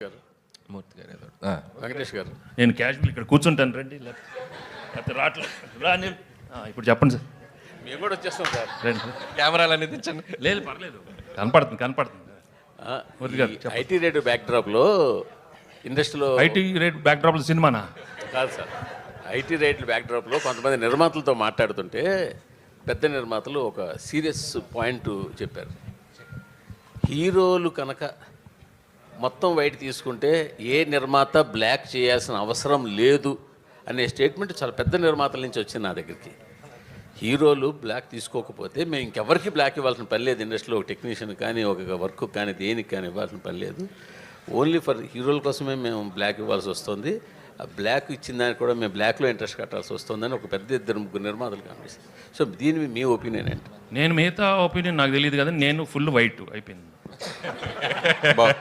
గారు? మూర్తి గారు ఏదో ఆ, వెంకటేష్ గారు. నేను క్యాజువల్ ఇక్కడ కూర్చుంటాను రండి లేకపోతే రావట్లేదు. రా నేను ఇప్పుడు చెప్పండి సార్. మేము కూడా వచ్చేస్తాం సార్. రండి సార్. కెమెరాలు అనేది తెచ్చండి లేదు పర్లేదు. కనపడుతుంది కనపడుతుంది. మూర్తి గారు చెప్పండి. ఐటీ రేటు బ్యాక్డ్రాప్లో ఇండస్ట్రీలో ఐటీ రేట్ బ్యాక్ డ్రాప్ సినిమానా? కాదు సార్. ఐటీ రేట్ల బ్యాక్డ్రాప్లో కొంతమంది నిర్మాతలతో మాట్లాడుతుంటే పెద్ద నిర్మాతలు ఒక సీరియస్ పాయింట్ చెప్పారు. హీరోలు కనుక మొత్తం వైట్ తీసుకుంటే ఏ నిర్మాత బ్లాక్ చేయాల్సిన అవసరం లేదు అనే స్టేట్మెంట్ చాలా పెద్ద నిర్మాతల నుంచి వచ్చింది నా దగ్గరికి. హీరోలు బ్లాక్ తీసుకోకపోతే మేము ఇంకెవరికి బ్లాక్ ఇవ్వాల్సిన పని లేదు. ఇండస్ట్రీలో ఒక టెక్నీషియన్ కానీ ఒక వర్క్ కానీ దేనికి కానీ ఇవ్వాల్సిన పని లేదు. ఓన్లీ ఫర్ హీరోల కోసమే మేము బ్లాక్ ఇవ్వాల్సి వస్తుంది. ఆ బ్లాక్ ఇచ్చిన దానికి కూడా మేము బ్లాక్లో ఇంట్రెస్ట్ కట్టాల్సి వస్తుందని ఒక పెద్ద ఇద్దరు ముగ్గురు నిర్మాతలు కనిపిస్తుంది సో దీని మీ ఒపీనియన్ ఏంటి? నేను మిగతా ఒపీనియన్ నాకు తెలియదు కదా నేను ఫుల్ వైట్ అయిపోయింది. Bon.